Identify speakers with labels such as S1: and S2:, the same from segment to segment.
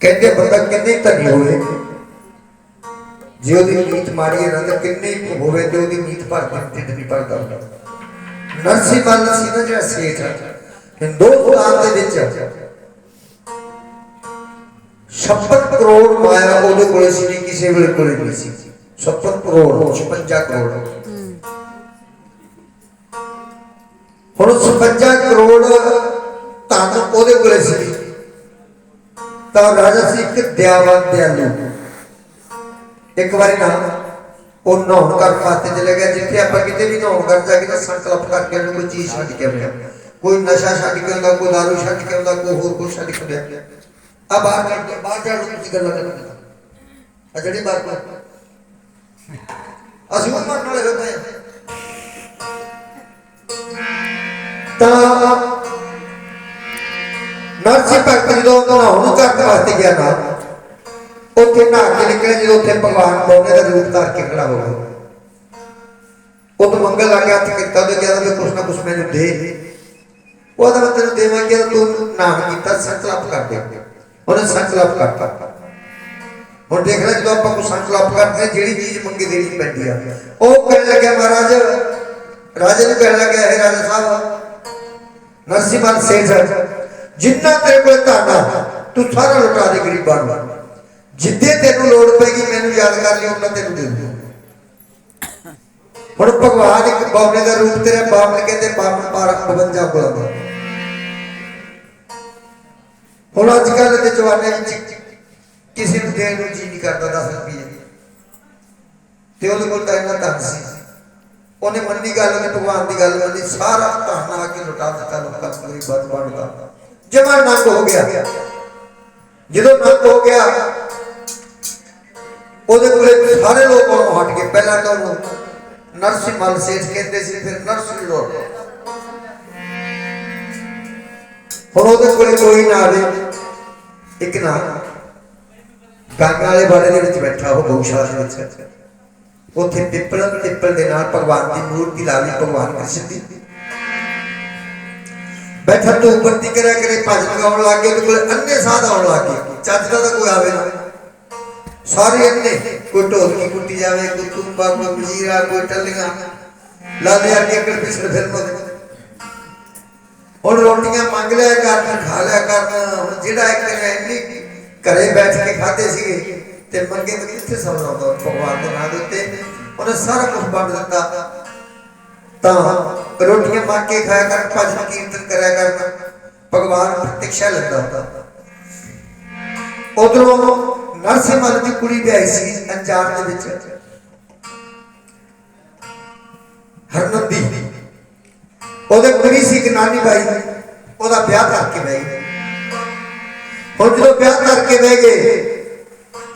S1: ਕਹਿੰਦੇ ਬੰਦਾ ਕਿੰਨੇ ਧਨੀ ਹੋਵੇ? ਜੇ ਉਹਦੀ ਨੀਤ ਮਾੜੀ ਹੈ ਨਾ ਕਿੰਨੇ ਹੀ ਹੋਵੇ ਤੇ ਉਹਦੀ ਨੀਤ ਭਰ ਕੇ ਢਿੱਡ ਨਹੀਂ ਭਰਦਾ ਹੁੰਦਾ। ਨਰਸੀ ਮੱਲ ਸੀ ਨਾ ਜਿਹੜਾ ਸੇਠ ਹਿੰਦੁਸਤਾਨ ਦੇ ਵਿੱਚ 56 ਕਰੋੜ ਮਾਇਆ ਉਹਦੇ ਕੋਲੇ ਸੀ, ਨਹੀਂ ਕਿਸੇ ਵੇਲੇ ਕੋਲੇ ਨਹੀਂ ਸੀ। 56 ਕਰੋੜ 56 ਕਰੋੜ। ਹੁਣ 56 ਕਰੋੜ ਧਨ ਉਹਦੇ ਕੋਲੇ ਸੀ। ਤਾਂ ਰਾਜਾ ਸੀ ਇੱਕ ਦਿਆਵਨ ਦਿਆਲੂ ਇੱਕ ਵਾਰੀ ਨਾ ਉਹ ਨਹਾਉਣ ਕਰ ਖਾਤੇ ਚਲੇ ਗਿਆ ਜਿੱਥੇ ਆਪਾਂ ਕਿਤੇ ਵੀ ਨਹਾਉਣ ਕਰ ਜਾ ਕੇ ਨਾ ਸੰਕਲਪ ਕਰਕੇ ਉਹਨੂੰ ਕੋਈ ਚੀਜ਼ ਛੱਡ ਕੇ ਆਉਂਦਾ ਕੋਈ ਨਸ਼ਾ ਛੱਡ ਕੇ ਆਉਂਦਾ ਕੋਈ ਦਾਰੂ ਛੱਡ ਕੇ ਆਉਂਦਾ ਕੋਈ ਹੋਰ ਕੁਝ ਛੱਡ ਕੇ ਆਉਂਦਾ ਆ ਬਾਹਰ ਕੱਢ ਬਾਹਰ ਜਾ ਕੇ ਤੁਸੀਂ ਗੱਲਾਂ ਕਰਦੇ ਆ ਜਿਹੜੀ ਬਾਤ ਕਰ ਅਸੀਂ ਉਹ ਮਰਨ ਵਾਲੇ ਹੁੰਦੇ ਆ ਤਾਂ ਨਰਸੀ ਭਗਤ ਜਦੋਂ ਨਹਾਉਣ ਕਰਨ ਵਾਸਤੇ ਗਿਆ ਨਾ, ਉੱਥੇ ਨਹਾ ਕੇ ਨਿਕਲੇ, ਜਦੋਂ ਉੱਥੇ ਭਗਵਾਨ ਬੋਨੇ ਦਾ ਰੂਪ ਧਾਰ ਕੇ ਖੜਾ ਹੋ ਗਿਆ। ਉਹ ਤੋਂ ਮੰਗਲ ਲੱਗ ਗਿਆ, ਹੱਥ ਕੀਤਾ, ਉਹਦੇ ਕਹਿੰਦਾ ਵੀ ਕੁਛ ਨਾ ਕੁਛ ਮੈਨੂੰ ਦੇ। ਉਹਦਾ ਮੈਂ ਤੈਨੂੰ ਦੇਵਾਂਗੇ ਤੂੰ ਨਾਮ ਕੀਤਾ, ਸੰਕਲਪ ਕਰ ਦੇ। ਉਹਨੇ ਸੰਕਲਪ ਕਰਤਾ। ਹੁਣ ਦੇਖ ਲੈ, ਜਦੋਂ ਆਪਾਂ ਕੋਈ ਸੰਕਲਪ ਕਰਦੇ ਜਿਹੜੀ ਚੀਜ਼ ਮੰਗੀ ਦੇਣੀ ਪੈਂਦੀ ਆ। ਉਹ ਕਹਿਣ ਲੱਗਿਆ ਮਹਾਰਾਜ, ਰਾਜੇ ਨੂੰ ਕਹਿਣ ਲੱਗਿਆ ਹੈ ਰਾਜਾ ਸਾਹਿਬ ਨਰਸਿਮਨ ਸੇਠ। ਜਿੰਨਾ ਤੇਰੇ ਕੋਲ ਧਨ ਆ ਤੂੰ ਸਾਰਾ ਲੁਟਾ ਦੇ ਗਰੀਬਾਂ ਨੂੰ। ਜਿੱਦੇ ਤੈਨੂੰ ਲੋੜ ਪੈਗੀ ਮੈਨੂੰ ਯਾਦ ਕਰ ਲਿਓ ਉਹਨਾਂ ਤੈਨੂੰ ਦੇ ਦੂੰ। ਹੁਣ ਭਗਵਾਨ ਇੱਕ ਬੌਨੇ ਦਾ ਰੂਪ ਤੇਰੇ ਬਾਮਣ ਕਹਿੰਦੇ ਬਾਮਣ ਪਾਰ 52 ਗੁਲਾਮ ਹੁਣ ਅੱਜ ਕੱਲ ਦੇ ਜਵਾਨੇ ਵਿੱਚ ਕਿਸੇ ਨੂੰ ਦੇਣ ਨੂੰ ਜੀ ਨਹੀਂ ਕਰਦਾ 10 ਰੁਪਏ ਤੇ ਉਹਦੇ ਕੋਲ ਤਾਂ ਇੰਨਾ ਧਨ ਸੀ। ਉਹਨੇ ਮੰਨੀ ਗੱਲ, ਉਹਨੇ ਭਗਵਾਨ ਦੀ ਗੱਲ ਮੰਨੀ, ਸਾਰਾ ਧਨ ਆ ਕੇ ਲੁਟਾ ਦਿੱਤਾ, ਲੋਕਾਂ ਨੂੰ ਗਰੀਬ ਬਦ ਬਣਦਾ ਜਮਾ ਨੰਗ ਹੋ ਗਿਆ ਜਦੋਂ ਨੰਗ ਹੋ ਗਿਆ ਉਹਦੇ ਕੋਲੇ ਸਾਰੇ ਲੋਕ ਉਹਨੂੰ ਹਟ ਗਏ ਪਹਿਲਾਂ ਤਾਂ ਉਹਨੂੰ ਨਰਸਿੰਘ ਮਲ ਸੇਠ ਕਹਿੰਦੇ ਸੀ ਫਿਰ ਨਰਸਿੰਘ ਲੋੜ ਹੁਣ ਉਹਦੇ ਕੋਲੇ ਕੋਈ ਨਾ ਆਵੇ ਇੱਕ ਨਾ ਗੰਗਾ ਵਾਲੇ ਬਾੜੇ ਦੇ ਵਿੱਚ ਬੈਠਾ ਉਹ ਗਊਸ਼ਾਲਾ ਦੇ ਵਿੱਚ ਉੱਥੇ ਪਿੱਪਲ ਪਿੱਪਲ ਦੇ ਨਾਲ ਭਗਵਾਨ ਦੀ ਮੂਰਤੀ ਲਾ ਲਈ ਭਗਵਾਨ ਕ੍ਰਿਸ਼ਨ ਦੀ ਬੈਠਾ ਤੋਂ ਉੱਪਰ ਦੀ ਕਰਿਆ ਕਰੇ ਭਜਨ ਗਾਉਣ ਲੱਗ ਗਏ ਤੇ ਕੋਲੇ ਅੰਨੇ ਸਾਧ ਆਉਣ ਲੱਗ ਗਏ। ਚੱਜ ਦਾ ਤਾਂ ਕੋਈ ਆਵੇ ਨਾ। ਸਾਰੇ ਅੰਨੇ, ਕੋਈ ਢੋਲਕੀ ਕੁੱਟੀ ਜਾਵੇ, ਕੋਈ ਤੁੰਬਾ ਕੋਈ ਮਜੀਰਾ ਕੋਈ ਟੱਲੀਆਂ। ਲਾਦੇ ਅੱਗੇ ਅੱਗੇ ਪਿਛੜ ਫਿਰ ਨੂੰ ਹੁਣ ਰੋਟੀਆਂ ਮੰਗ ਲਿਆ ਕਰਨ, ਖਾ ਲਿਆ ਕਰਨ। ਹੁਣ ਜਿਹੜਾ ਇੱਕ ਨੇ ਇੰਨੀ ਘਰੇ ਬੈਠ ਕੇ ਖਾਦੇ ਸੀਗੇ ਤੇ ਮੰਗੇ ਤਾਂ ਕਿੱਥੇ ਸਬਰ ਆਉਂਦਾ ਭਗਵਾਨ ਦੇ ਨਾਂ ਦੇ ਉੱਤੇ। ਉਹਨੇ ਸਾਰਾ ਕੁਝ ਵੰਡ ਦਿੱਤਾ। ਤਾਂ ਰੋਟੀਆਂ ਮੰਗ ਕੇ ਖਾਇਆ ਕਰਨ ਭਜਨ ਕੀਰਤਨ ਕਰਿਆ ਕਰ, ਭਗਵਾਨ ਪ੍ਰਤੀਖਿਆ ਲੈਂਦਾ ਉਧਰੋਂ ਨਰਸਿਮਲ ਦੀ ਕੁੜੀ ਵਿਆਹੀ ਸੀ ਅੰਜਾਨ ਦੇ ਵਿੱਚ। ਹਰਨੰਦੀ। ਉਹਦੇ ਕੁੜੀ ਸੀ ਇੱਕ ਨਾਨੀ ਬਾਈ, ਉਹਦਾ ਵਿਆਹ ਕਰਕੇ ਬਹਿ ਗਏ। ਹੁਣ ਜਦੋਂ ਵਿਆਹ ਕਰਕੇ ਬਹਿ ਗਏ,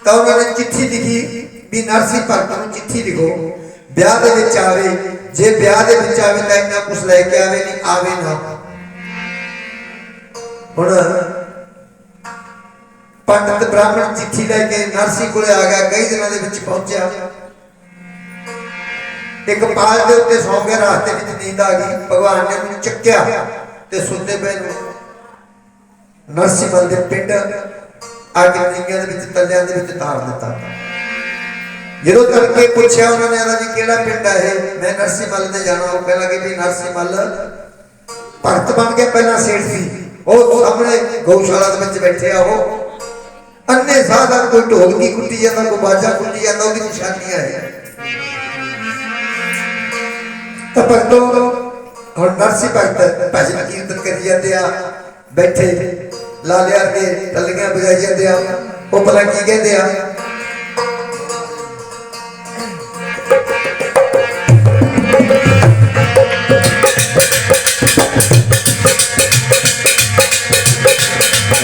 S1: ਤਾਂ ਉਹਨਾਂ ਨੇ ਚਿੱਠੀ ਲਿਖੀ ਵੀ ਨਰਸੀ ਭਗਤ ਨੂੰ ਚਿੱਠੀ ਲਿਖੋ, ਵਿਆਹ ਦੇ ਵਿੱਚ ਆਵੇ ਜੇ ਵਿਆਹ ਦੇ ਵਿੱਚ ਆਵੇ ਤਾਂ ਇੰਨਾ ਕੁਝ ਲੈ ਕੇ ਆਵੇ ਨਹੀਂ, ਆਵੇ ਨਾ। ਹੁਣ ਪੰਡਤ ਬ੍ਰਾਹਮਣ ਚਿੱਠੀ ਲੈ ਕੇ ਨਰਸੀ ਕੋਲੇ ਆ ਗਿਆ, ਕਈ ਦਿਨਾਂ ਦੇ ਵਿੱਚ ਪਹੁੰਚਿਆ। ਇੱਕ ਪਾਲ ਦੇ ਉੱਤੇ ਸੌਂ ਗਿਆ ਰਾਸਤੇ ਵਿੱਚ ਨੀਂਦ ਆ ਗਈ। ਭਗਵਾਨ ਨੇ ਉਹਨੂੰ ਚੱਕਿਆ ਤੇ ਸੁੱਤੇ ਪਏ ਨੂੰ ਨਰਸਿਮਲ ਦੇ ਪਿੰਡ ਆ ਕੇ ਦੇ ਵਿੱਚ, ਤਲਿਆਂ ਦੇ ਵਿੱਚ ਤਾਰ ਦਿੱਤਾ। ਜਦੋਂ ਤੜਕੇ ਪੁੱਛਿਆ ਉਹਨਾਂ ਨੇ ਆਦਾ ਵੀ ਕਿਹੜਾ ਪਿੰਡ ਹੈ ਇਹ? ਮੈਂ ਨਰਸਿਮਲ ਦੇ ਜਾਣਾ। ਉਹ ਕਹਿ ਲੱਗੇ ਵੀ ਨਰਸਿਮਲ ਭਗਤ ਬਣ ਕੇ ਪਹਿਲਾਂ ਸੇਠ ਸੀ। ਉਹ ਸਾਹਮਣੇ ਗਊਸ਼ਾਲਾ ਦੇ ਵਿੱਚ ਬੈਠੇ ਆ ਉਹ। ਅੰਨੇ ਸਾਧਾ ਕੋਈ ਢੋਲਕੀ ਕੁੱਟੀ ਜਾਂਦਾ, ਕੋਈ ਬਾਜਾ ਕੁੱਟੀ ਜਾਂਦਾ, ਉਹਦੀ ਨਿਸ਼ਾਨੀਆਂ ਹੈ ਤਾਂ ਭਗਤੋ, ਹੁਣ ਨਰਸੀ ਭਗਤ ਭਜਨ ਕੀਰਤਨ ਕਰੀ ਜਾਂਦੇ ਆ, ਬੈਠੇ, ਲਾਲਿਆ ਕੇ ਟੱਲੀਆਂ ਵਜਾਈ ਜਾਂਦੇ ਆ, ਉਹ ਭਲਾ ਕੀ ਕਹਿੰਦੇ ਆ?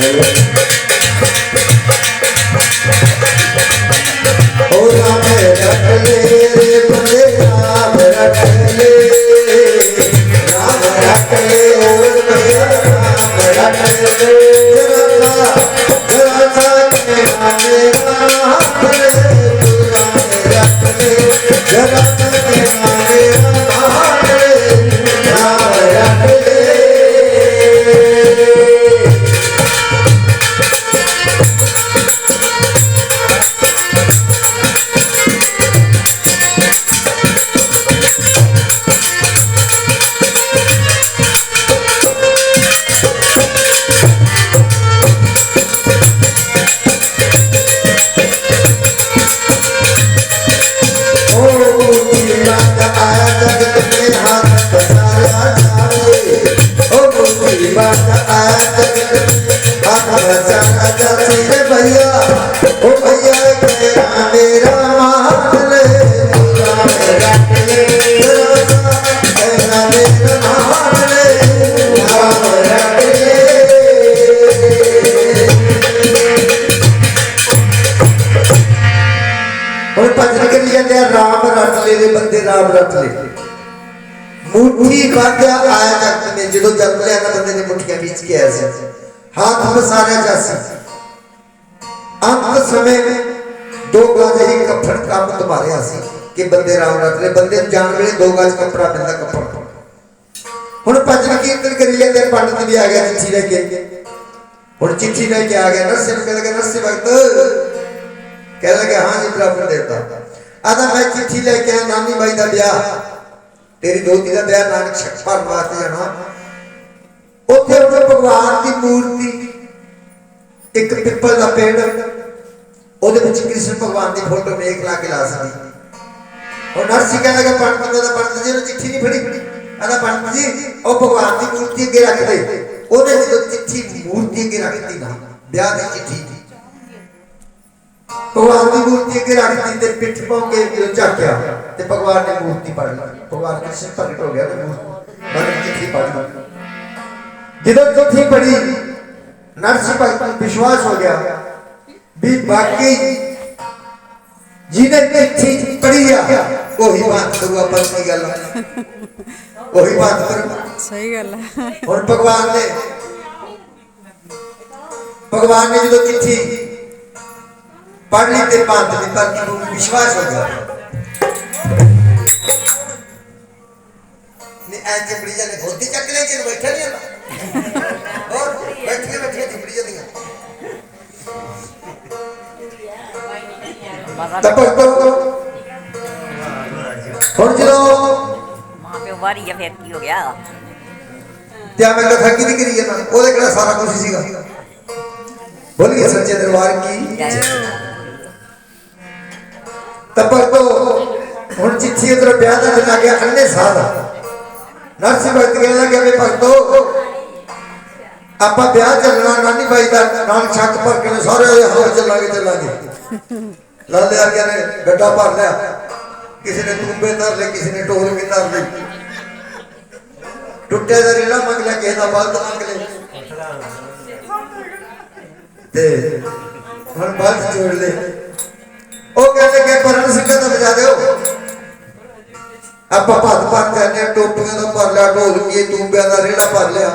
S1: ਹੋ ਜਦੋਂ ਜਨਮ ਲਿਆ ਨਾ ਬੰਦੇ ਨੇ ਮੁੱਠੀਆਂ ਵਿੱਚ ਕੇ ਆਇਆ ਸੀ, ਹੱਥ ਪਸਾਰਿਆ ਜਾਸੀ ਅੰਤ ਸਮੇਂ ਦੋ ਗਾਜ ਹੀ ਕੱਫਣ ਕੰਮ ਤੁਮਾਰਿਆ ਸੀ ਕਿ ਬੰਦੇ ਰਾਮ ਰੱਟ ਲੈ ਬੰਦੇ ਜਾਣ ਵੇਲੇ ਦੋ ਗਾਜ ਕੱਪੜਾ ਪੈਂਦਾ ਕੱਫਣ ਹੁਣ ਭਜਨ ਕੀਰਤਨ ਕਰੀ ਜਾਂਦੇ, ਪੰਡਤ ਵੀ ਆ ਗਿਆ, ਚਿੱਠੀ ਲੈ ਕੇ। ਹੁਣ ਚਿੱਠੀ ਲੈ ਕੇ ਆ ਗਿਆ ਨਰਸੇ ਨੂੰ ਕਹਿੰਦਾ ਕਿ ਨਰਸਿੰਹ ਕਹਿ ਲਗਾ ਹਾਂ ਜੀ ਪ੍ਰਭੂ ਦੇਵਤਾ। ਆਦਾ ਮੈਂ ਚਿੱਠੀ ਲੈ ਕੇ ਆਇਆ, ਨਾਨੀ ਬਾਈ ਦਾ ਵਿਆਹ। ਤੇਰੀ ਦੋਤੀ ਦਾ ਵਿਆਹ, ਨਾਨਕ ਸ਼ਕਪਾਲ ਵਾਸਤੇ ਜਾਣਾ। ਉੱਥੇ ਉਹਨੇ ਭਗਵਾਨ ਦੀ ਮੂਰਤੀ, ਇੱਕ ਪਿੱਪਲ ਦਾ ਪੇੜ, ਉਹਦੇ ਵਿੱਚ ਕ੍ਰਿਸ਼ਨ ਭਗਵਾਨ ਦੀ ਫੋਟੋ ਮੇਕ ਲਾ ਕੇ ਲਾ ਸਕਦੀ। ਉਹ ਨਰਸਿੰਹ ਕਹਿੰਦਾ ਕਿ ਪੰਡਤ ਦਾ ਪੰਡਤ ਜੀ ਨੇ ਚਿੱਠੀ ਨਹੀਂ ਫੜੀ। ਆਦਾ ਪੰਡਤ ਜੀ, ਉਹ ਭਗਵਾਨ ਦੀ ਮੂਰਤੀ ਅੱਗੇ ਰੱਖ ਦੇ। ਉਹਨੇ ਜਦੋਂ ਚਿੱਠੀ, ਮੂਰਤੀ ਅੱਗੇ ਰੱਖਤੀ ਨਾ, ਵਿਆਹ ਦੀ ਚਿੱਠੀ। ਭਗਵਾਨ ਦੀ ਮੂਰਤੀ ਅੱਗੇ ਰੱਖਤੀ ਤੇ ਪਿੱਠ ਪਾਉ ਕੇ ਜਦੋਂ ਝਾਕਿਆ ਤੇ ਭਗਵਾਨ ਨੇ ਮੂਰਤੀ ਪੜ ਲਈ। ਭਗਵਾਨ ਕ੍ਰਿਸ਼ਨ ਪ੍ਰਗਟ ਹੋ ਗਿਆ ਤੇ ਮੂਰਤੀ ਚਿੱਠੀ ਪੜ ਲਈ। ਜਦੋਂ ਚਿੱਠੀ ਪੜੀ ਨਰਸਿੰਹ ਭਗਤ ਨੂੰ ਵਿਸ਼ਵਾਸ ਹੋ ਗਿਆ ਵੀ ਵਾਕਈ ਜਿਹਨੇ ਚਿੱਠੀ ਪੜੀ ਆ ਉਹੀ ਬਾਤ ਕਰੂ ਆਪਾਂ ਕੀ ਗੱਲ ਆ। ਉਹੀ ਬਾਤ ਕਰੂ
S2: ਸਹੀ ਗੱਲ ਹੈ
S1: ਹੁਣ ਭਗਵਾਨ ਨੇ ਭਗਵਾਨ ਨੇ ਜਦੋਂ ਚਿੱਠੀ ਪੜ੍ਹ ਲਈ ਤੇ ਪੰਤ ਦੀ ਧਰਤੀ ਨੂੰ ਵਿਸ਼ਵਾਸ ਹੋ ਗਿਆ ਨੇ ਐ ਚਿਪੜੀ ਜਾਂਦੇ ਗੋਦੀ ਚੱਕ ਲੈ ਕੇ ਬੈਠਾ ਨਹੀਂ ਹੁੰਦਾ। ਹੋਰ ਬੈਠੀਆਂ ਬੈਠੀਆਂ ਚਿਪੜੀ ਜਾਂਦੀਆਂ। ਹੁਣ ਜਦੋਂ
S3: ਮਾਂ ਪਿਓ ਵਾਰੀ ਜਾਂ ਫਿਰ ਕੀ ਹੋ ਗਿਆ?
S1: ਤੇ ਆ ਮੈਂ ਕਥਾ ਕੀ ਕਰੀ ਜਾਂਦਾ ਉਹਦੇ ਕਿਹੜਾ ਸਾਰਾ ਕੁਝ ਸੀਗਾ। ਬੋਲੀਏ ਸੱਚੇ ਦਰਬਾਰ ਕੀ? ਤਪਰ ਤੋਂ ਹੁਣ ਚਿੱਠੀ ਉਧਰ ਵਿਆਹ ਦਾ ਦਿਨ ਆ ਗਿਆ ਅੰਨੇ ਸਾਧ ਨਰਸਿੰਹ ਭਗਤ ਕਹਿਣ ਲੱਗੇ ਵੀ ਭਗਤੋ, ਆਪਾਂ ਵਿਆਹ ਚੱਲਣਾ, ਨਾਨੀ ਬਾਈ ਦਾ ਨਾਲ ਛੱਕ ਭਰ ਕੇ ਸਾਰੇ ਹਵਾ ਚੱਲਾਂਗੇ ਚੱਲਾਂਗੇ। ਲਾਲੇ ਆ ਨੇ ਗੱਡਾ ਭਰ ਲਿਆ। ਕਿਸੇ ਨੇ ਤੂੰਬੇ ਧਰ ਲਏ, ਕਿਸੇ ਨੇ ਢੋਲ ਕੇ ਧਰ ਲਈ ਟੁੱਟੇ ਦਾ ਰੇੜਾ ਮੰਗ ਲਿਆ, ਕਿਸੇ ਦਾ ਬਲਦ ਮੰਗ ਲਿਆ ਤੇ ਹੁਣ ਬਲਦ ਜੋੜ ਲੈ ਉਹ ਕਹਿੰਦੇ ਕਿ ਪਰਨ ਸਿੰਘ ਦਾ ਵਜਾ ਦਿਓ। ਆਪਾਂ ਭੱਤ ਭੱਤ ਜਾਂਦੇ ਦਾ ਭਰ ਲਿਆ ਢੋਲਕੀ ਤੂੰਬਿਆਂ ਦਾ ਰੇੜਾ ਭਰ ਲਿਆ।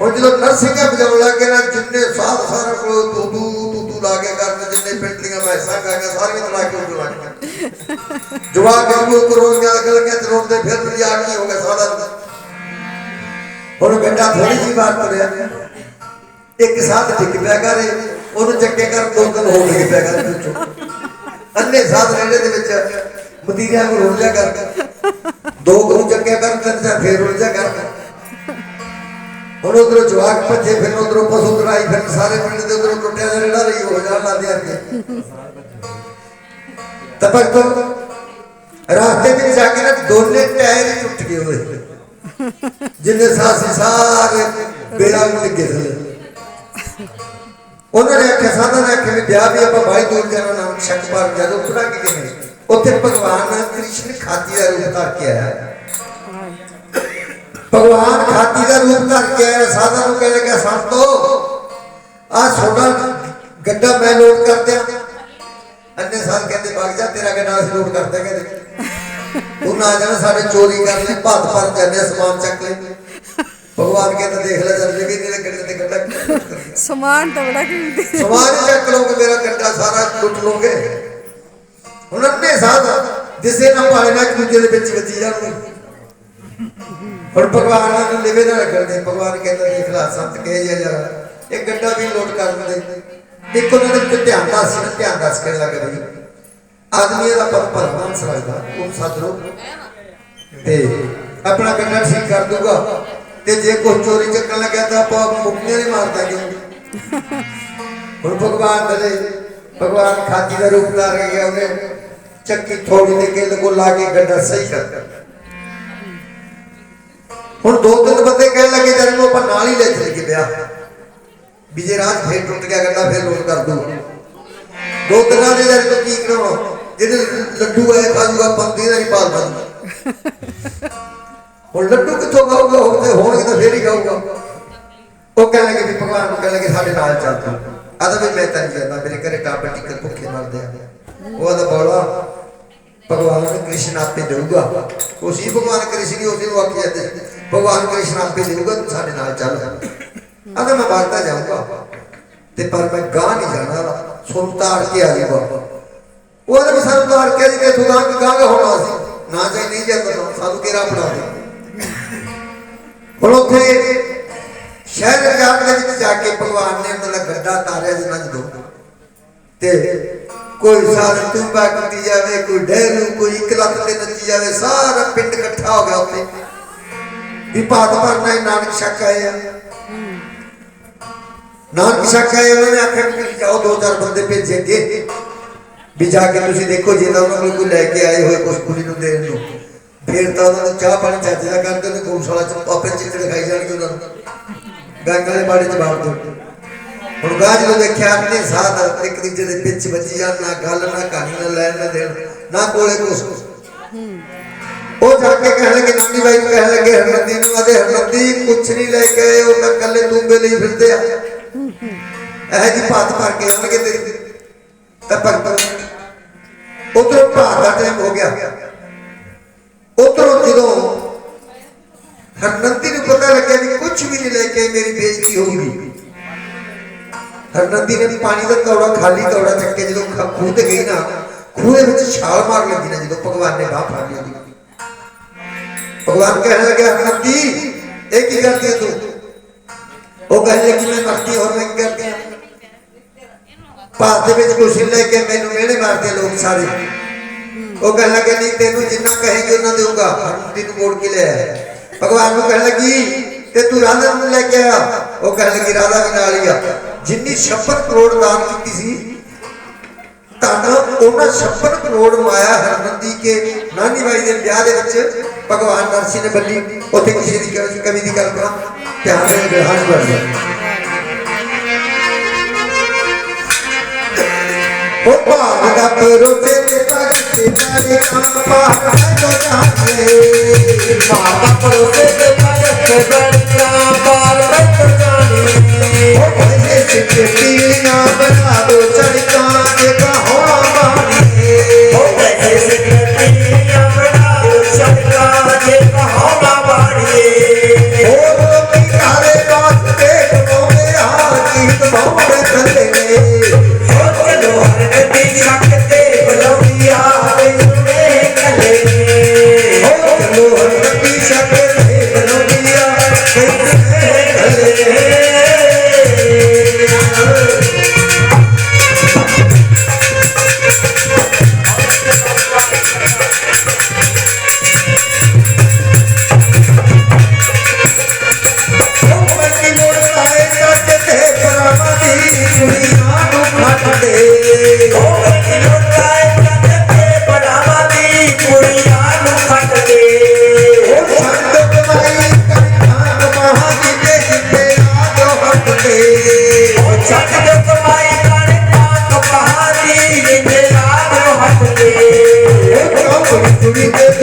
S1: ਹੁਣ ਜਦੋਂ ਨਰਸਿੰਘਾਂ ਵਜਾਉਣ ਲੱਗੇ ਨਾ, ਜਿੰਨੇ ਸਾਧ ਸਾਰਾ ਕੋਲ ਤੂ ਤੂ ਤੂ ਤੂ ਲਾ ਕੇ ਕਰਨ, ਜਿੰਨੇ ਪਿੰਡ ਦੀਆਂ ਮੈਸਾਂ ਗਾ ਸਾਰੀਆਂ ਲਾ ਕੇ ਉਹ ਲੱਗ ਗਈਆਂ। ਜਵਾਕ ਨੂੰ ਕਰੋਂਗਾ ਕੇ ਤਰੋਂਦੇ ਫਿਰ ਮਜ਼ਾਕ ਕੀ ਹੋ ਗਿਆ ਸਾਡਾ ਹੁਣ ਗੱਡਾ ਥੋੜੀ ਜੀ ਬਾਤ ਤੁਰਿਆ। ਇੱਕ ਸਾਧ ਟਿਕ ਪਿਆ ਕਰੇ ਉਹਨੂੰ ਚੱਕੇ ਕਰ ਦੋ ਦਿਨ ਹੋ ਗਏ ਪਿਆ ਕਰ ਅੰਨੇ ਸਾਧ ਰੇੜੇ ਦੇ ਵਿੱਚ ਮਦੀਰਿਆਂ ਨੂੰ ਰੋਲ ਜਾ ਕਰ। ਦੋ ਗੁਰੂ ਚੱਕਿਆ ਕਰ ਤਿੰਨ ਚਾਰ ਫੇਰ ਰੋਲ ਕਰ। ਹੁਣ ਉਧਰੋਂ ਜਵਾਕ ਭੱਜੇ, ਫਿਰ ਉਧਰੋਂ ਪਸ਼ੂ ਤਰਾਈ ਫਿਰ ਸਾਰੇ ਪਿੰਡ ਦੇ ਉਧਰੋਂ ਟੁੱਟਿਆ ਦਾ ਰੇੜਾ ਰਹੀ ਹੋ ਜਾਣ ਲੱਗ ਗਿਆ ਅੱਗੇ ਤਪਕ ਤੋਂ ਰਾਸਤੇ ਵਿੱਚ ਜਾ ਕੇ ਨਾ ਦੋਨੇ ਟਾਇਰ ਹੀ ਟੁੱਟ ਗਏ ਉਹਦੇ ਜਿੰਨੇ ਸਾਸੀ ਸਾਰੇ ਬੇੜਾ ਨੂੰ ਲੱਗੇ ਥੱਲੇ ਉਹਨਾਂ ਨੇ ਆਖਿਆ ਸਾਧਾ ਨੇ ਆਖਿਆ ਵੀ ਵਿਆਹ ਵੀ ਆਪਾਂ ਬਾਈ ਦੂਰ ਜਾਣਾ ਨਾਮ ਸ਼ੱਕ ਪਰ, ਜਦੋਂ ਉਤਰਾ ਕੇ ਕਿਵੇਂ? ਉੱਥੇ ਭਗਵਾਨ ਕ੍ਰਿਸ਼ਨ ਖਾਤੀ ਦਾ ਰੂਪ ਧਾਰ ਕੇ ਆਇਆ। ਭਗਵਾਨ ਖਾਤੀ ਦਾ ਰੂਪ ਧਾਰ ਕੇ ਆਇਆ ਸਾਧਾ ਨੂੰ ਕਹਿੰਦੇ ਕਿ ਸੰਤੋ ਆ ਛੋਟਾ ਗੱਡਾ ਮੈਂ ਲੋਡ ਕਰ ਦਿਆਂ। ਅੰਨੇ ਸਾਧ ਕਹਿੰਦੇ ਵਗ ਜਾ ਤੇਰਾ ਗੱਡਾ ਅਸੀਂ ਲੋਡ ਕਰਦੇ ਕਹਿੰਦੇ ਤੂੰ ਨਾ ਜਾਣਾ ਸਾਡੇ ਚੋਰੀ ਕਰ ਲੈ ਭੱਤ ਭਰ ਜਾਂਦੇ ਸਮਾਨ ਚੱਕ ਲੈ ਭਗਵਾਨ ਕਹਿੰਦਾ ਦੇਖ ਲੈ ਜਦ ਵੀ ਨਹੀਂ ਗੱਡੇ ਤੇ ਗੱਡਾ
S2: ਸਮਾਨ ਤਾਂ ਬੜਾ ਕੀਮਤੀ
S1: ਸਮਾਨ ਚੱਕ ਲੋਗੇ ਮੇਰਾ ਗੱਡਾ ਸਾਰਾ ਲੁੱਟ ਲੋਗੇ ਹੁਣ ਅੰਨੇ ਸਾਧ ਦਿਸੇ ਨਾ ਪਾਲੇ ਨਾ ਇੱਕ ਦੂਜੇ ਦੇ ਵਿੱਚ ਵੱਜੀ ਜਾਣਗੇ ਹੁਣ ਭਗਵਾਨ ਨੂੰ ਲਿਵੇ ਨਾ ਰੱਖਦੇ, ਭਗਵਾਨ ਕਹਿੰਦਾ ਦੇਖ ਲੈ, ਸੰਤ ਕਹੇ ਜੇ। ਇਹ ਗੱਡਾ ਵੀ ਲੋਡ ਕਰ ਦਿੰਦੇ। ਇੱਕ ਉਹਨਾਂ ਦੇ ਧਿਆਨ ਦਾ ਸੀ ਧਿਆਨ ਦੱਸ ਕੇ ਲੱਗ ਬਈ ਆਦਮੀ ਦਾ ਪਦ ਪਰਮਾਨ ਸਮਝਦਾ ਉਹ ਸਦਰੋ ਤੇ ਆਪਣਾ ਗੱਡਾ ਠੀਕ ਕਰ ਦੂਗਾ ਤੇ ਜੇ ਕੋਈ ਚੋਰੀ ਚੱਕਣ ਲੱਗਿਆ ਤਾਂ ਆਪਾਂ ਮੁੱਕੀਆਂ ਨਹੀਂ ਮਾਰ ਦਾਂਗੇ। ਹੁਣ ਭਗਵਾਨ ਦੇ ਭਗਵਾਨ ਖਾਤੀ ਦਾ ਰੂਪ ਧਾਰ ਕੇ ਗਿਆ ਉਹਨੇ। ਚੱਕੀ ਥੋੜੀ ਦੇ ਕੇ ਲਗੋ ਕੇ ਗੱਡਾ ਸਹੀ ਕਰ ਹੁਣ ਦੋ ਤਿੰਨ ਬੰਦੇ ਕਹਿਣ ਲੱਗੇ ਜਦ ਨੂੰ ਆਪਾਂ ਨਾਲ ਹੀ ਲੈ ਚਲੇ ਗਏ ਵਿਆਹ। ਵੀ ਜੇ ਰਾਤ ਫੇਰ ਟੁੱਟ ਗਿਆ ਗੱਡਾ, ਫੇਰ ਲੋਟ ਕਰ ਦੂ। ਦੋ ਦਿਨਾਂ ਦੇ ਜਦ ਤੋਂ ਕੀ ਕਰਾਉਣਾ, ਜਿਹਦੇ ਲੱਡੂ ਆਏ ਖਾਜੂਗਾ ਪੰਦੀ ਦਾ ਨਹੀਂ ਪਾਲ ਪਾਉਂਦਾ ਹੁਣ ਲੱਡੂ ਕਿੱਥੋਂ ਖਾਊਗਾ ਹੋਵੇ ਤੇ ਹੋਣਗੇ ਤਾਂ ਫੇਰ ਹੀ ਖਾਊਗਾ। ਉਹ ਕਹਿਣ ਲੱਗੇ ਵੀ ਭਗਵਾਨ ਨੂੰ ਕਹਿਣ ਲੱਗੇ ਸਾਡੇ ਨਾਲ ਚੱਲ ਤੂੰ। ਆਦਾ ਵੀ ਮੈਂ ਤਾਂ ਨਹੀਂ ਜਾਂਦਾ, ਮੇਰੇ ਘਰੇ ਟਾਪਰ ਟਿੱਕਰ ਭੁੱਖੇ ਮਰਦੇ ਆ। ਉਹ ਬੋਲਾ ਭਗਵਾਨ ਕ੍ਰਿਸ਼ਨ ਆਪੇ ਦੇਊਗਾ। ਉਸੇ ਭਗਵਾਨ ਕ੍ਰਿਸ਼ਨ ਹੀ ਉਸੇ ਨੂੰ ਆਖੀ ਜਾਂਦੇ ਭਗਵਾਨ ਕ੍ਰਿਸ਼ਨ ਆਪੇ ਦੇਊਗਾ, ਤੂੰ ਸਾਡੇ ਨਾਲ ਚੱਲ। ਆਦਾ ਮੈਂ ਬਾਗਦਾ ਜਾਊਂਗਾ, ਤੇ ਪਰ ਮੈਂ ਗਾਂ ਨਹੀਂ ਜਾਣਾ, ਸੁਣ ਕੇ ਆ ਜਾਊਗਾ। ਉਹ ਆਦਾ ਸਾਨੂੰ ਤਾਰ ਕੇ ਜੀ ਤੇ ਤੂੰ ਗਾਂ ਗਾਂ ਹੋਣਾ ਸੀ? ਨਾ ਚਾਹੀ ਨਹੀਂ ਜਾਂਦਾ ਸਾਨੂੰ ਕਿਹੜਾ ਬਣਾ ਦੇ। ਹੁਣ ਉੱਥੇ ਸ਼ਹਿਰ ਜਾਣ ਦੇ ਵਿੱਚ ਜਾ ਕੇ ਭਗਵਾਨ ਨੇ ਉਹਨਾਂ ਦਾ ਗੱਡਾ ਤਾਰਿਆ ਜਿੰਨਾ ਜਦੋਂ ਤੇ ਕੋਈ ਸਾਰ ਤੁੰਬਾ ਕੁੱਟੀ ਜਾਵੇ, ਕੋਈ ਡਹਿਰੂ ਕੋਈ ਇੱਕ ਤੇ ਨੱਚੀ ਜਾਵੇ, ਸਾਰਾ ਪਿੰਡ ਇਕੱਠਾ ਹੋ ਗਿਆ ਉੱਥੇ। ਵੀ ਭਾਤ ਭਰਨਾ ਹੀ ਨਾਨਕ ਸ਼ੱਕ ਆਏ ਆ। ਨਾਨਕ ਸ਼ੱਕ ਆਏ, ਉਹਨਾਂ ਨੇ ਆਖਿਆ ਤੁਸੀਂ ਜਾਓ ਦੋ ਚਾਰ ਬੰਦੇ ਭੇਜੇਗੇ ਵੀ ਜਾ ਕੇ ਤੁਸੀਂ ਦੇਖੋ, ਜੇ ਤਾਂ ਉਹਨਾਂ ਕੋਲ ਕੋਈ ਲੈ ਕੇ ਆਏ ਹੋਏ ਕੁਛ ਕੁੜੀ ਨੂੰ ਦੇਣ ਨੂੰ, ਫੇਰ ਤਾਂ ਉਹਨਾਂ ਨੂੰ ਚਾਹ ਪਾਣੀ ਚੱਜ ਦਾ ਕਰਦੇ ਨੇ ਗੋਸ਼ਾਲਾ ਚ ਆਪੇ ਚਿੱਤਰ ਖਾਈ ਜਾਣਗੇ ਉਹਨਾਂ ਨੂੰ। ਗੰਗ ਵਾਲੇ ਬਾੜੇ ਚ ਬਾੜ ਦੋ ਹੁਣ ਗਾਹ ਜਦੋਂ ਦੇਖਿਆ ਆਪਣੇ ਸਾਥ ਇੱਕ ਦੂਜੇ ਦੇ ਪਿੱਛੇ ਵੱਜੀ ਜਾਣ, ਨਾ ਗੱਲ, ਨਾ ਕਹਾਣੀ, ਨਾ ਲੈਣ, ਨਾ ਦੇਣ, ਨਾ ਕੋਲੇ ਕੁਛ। ਉਹ ਜਾ ਕੇ ਕਹਿਣ ਲੱਗੇ, ਨਾਨੀ ਬਾਈ ਨੂੰ ਕਹਿਣ ਲੱਗੇ ਹਰਨੰਦੀ ਨੂੰ ਆਦੇ ਹਰਨੰਦੀ ਕੁਛ ਨਹੀਂ ਲੈ ਕੇ ਆਏ, ਉਹ ਤਾਂ ਕੱਲੇ ਤੂੰਬੇ ਲਈ ਫਿਰਦੇ ਆ। ਇਹ ਜੀ ਭਾਤ ਭਰ ਕੇ ਆਉਣਗੇ ਤੇਰੀ। ਤਾਂ ਭਗਤ ਉਧਰੋਂ ਭਾਤ ਦਾ ਟਾਈਮ ਹੋ ਗਿਆ। ਉਧਰੋਂ ਜਦੋਂ ਹਰਨੰਦੀ ਨੂੰ ਪਤਾ ਲੱਗਿਆ ਵੀ ਕੁਝ ਵੀ ਨਹੀਂ ਲੈ ਕੇ ਮੇਰੀ ਬੇਇੱਜ਼ਤੀ ਹੋਊਗੀ ਹਰਨੰਦੀ ਨੇ ਪਾਣੀ ਦਾ ਕੌੜਾ, ਖਾਲੀ ਕੌੜਾ ਚੱਕ ਕੇ ਜਦੋਂ ਖੂਹ ਤੇ ਗਈ ਨਾ, ਖੂਹ ਦੇ ਵਿੱਚ ਛਾਲ ਮਾਰ ਲੱਗੀ ਨਾ ਜਦੋਂ ਭਗਵਾਨ ਨੇ ਬਾਹ ਫੜ ਲਈ ਭਗਵਾਨ ਕਹਿਣ ਲੱਗਿਆ, ਹਰਨੰਦੀ, ਇਹ ਕੀ ਕਰਦੀ ਹੈ ਤੂੰ? ਉਹ ਕਹਿਣ ਲੱਗੀ, ਮੈਂ ਮਰਦੀ ਹੋਰ ਮੈਂ ਕੀ ਭਾਰਤ ਦੇ ਵਿੱਚ ਕੁਛ ਲੈ ਕੇ ਮੈਨੂੰ ਮਿਹਣੇ ਮਾਰਦੇ ਲੋਕ ਸਾਰੇ। ਉਹ ਕਹਿਣ ਲੱਗੇ, ਨਹੀਂ, ਤੈਨੂੰ ਜਿੰਨਾ ਕਹੇਗੀ ਉਹਨਾਂ ਦੇਊਗਾ। ਹਰਨੰਦੀ ਨੂੰ ਮੋੜ ਕੇ ਲੈ ਆਇਆ ਭਗਵਾਨ ਨੂੰ ਕਹਿਣ ਲੱਗੀ, ਤੇ ਤੂੰ ਰਾਧਾ ਨੂੰ ਲੈ ਕੇ ਆਇਆ ਉਹ ਕਹਿਣ ਲੱਗੀ, ਰਾਧਾ ਵੀ ਨਾਲ ਹੀ ਆ। ਜਿੰਨੀ 26 ਕਰੋੜ ਦਾਨ ਕੀਤੀ ਸੀ ਤਾਂ ਉਹਨਾਂ 26 ਕਰੋੜ ਮਾਇਆ ਹਰਮੰਦੀ ਕੇ ਨਾਨੀ ਬਾਈ ਦੇ ਵਿਆਹ ਦੇ ਵਿੱਚ ਭਗਵਾਨ ਨਰਸੀ ਨੇ ਬੱਲੀ। ਉੱਥੇ ਕਿਸੇ ਦੀ ਕਮੀ ਦੀ ਗੱਲ ਕਰਾਂ। ਧਿਆਨ ਦੇ ਬਿਹਾਨ ਕਰ ਉਹ ਭਾਗ ਦਾ ਪਰੋਤੇ ਭਗਤ ਤੇ ਨਾਲੇ ਪਾਹ ਜੋ ਜਾਣੇ
S4: ਮਾਤਾ ਪਰੋਸੇ ਤੇ ਭਗਤ ਬੜੀਆਂ
S1: ਨੂੰ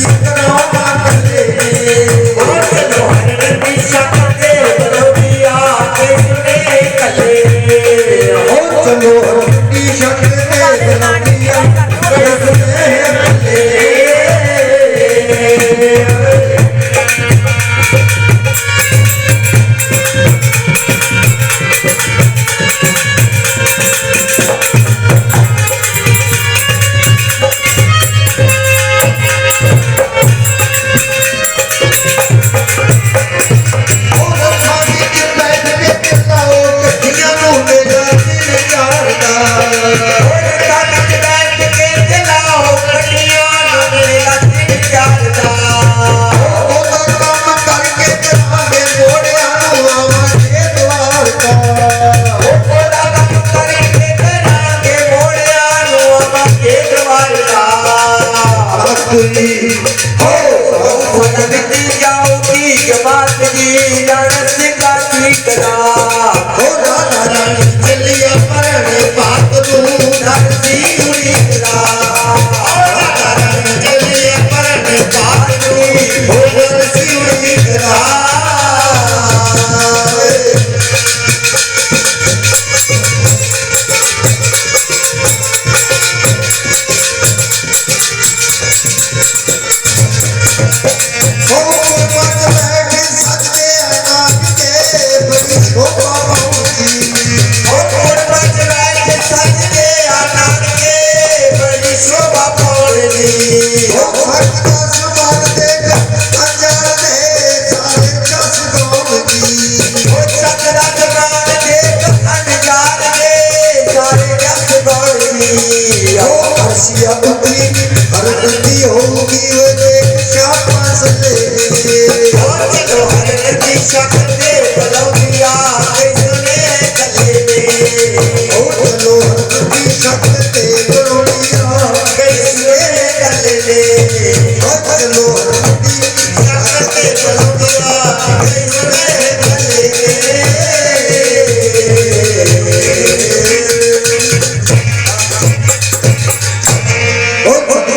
S1: Thank you. आसिया उतरी हरती होगी वे देखा पास
S4: ले और जो हरती शक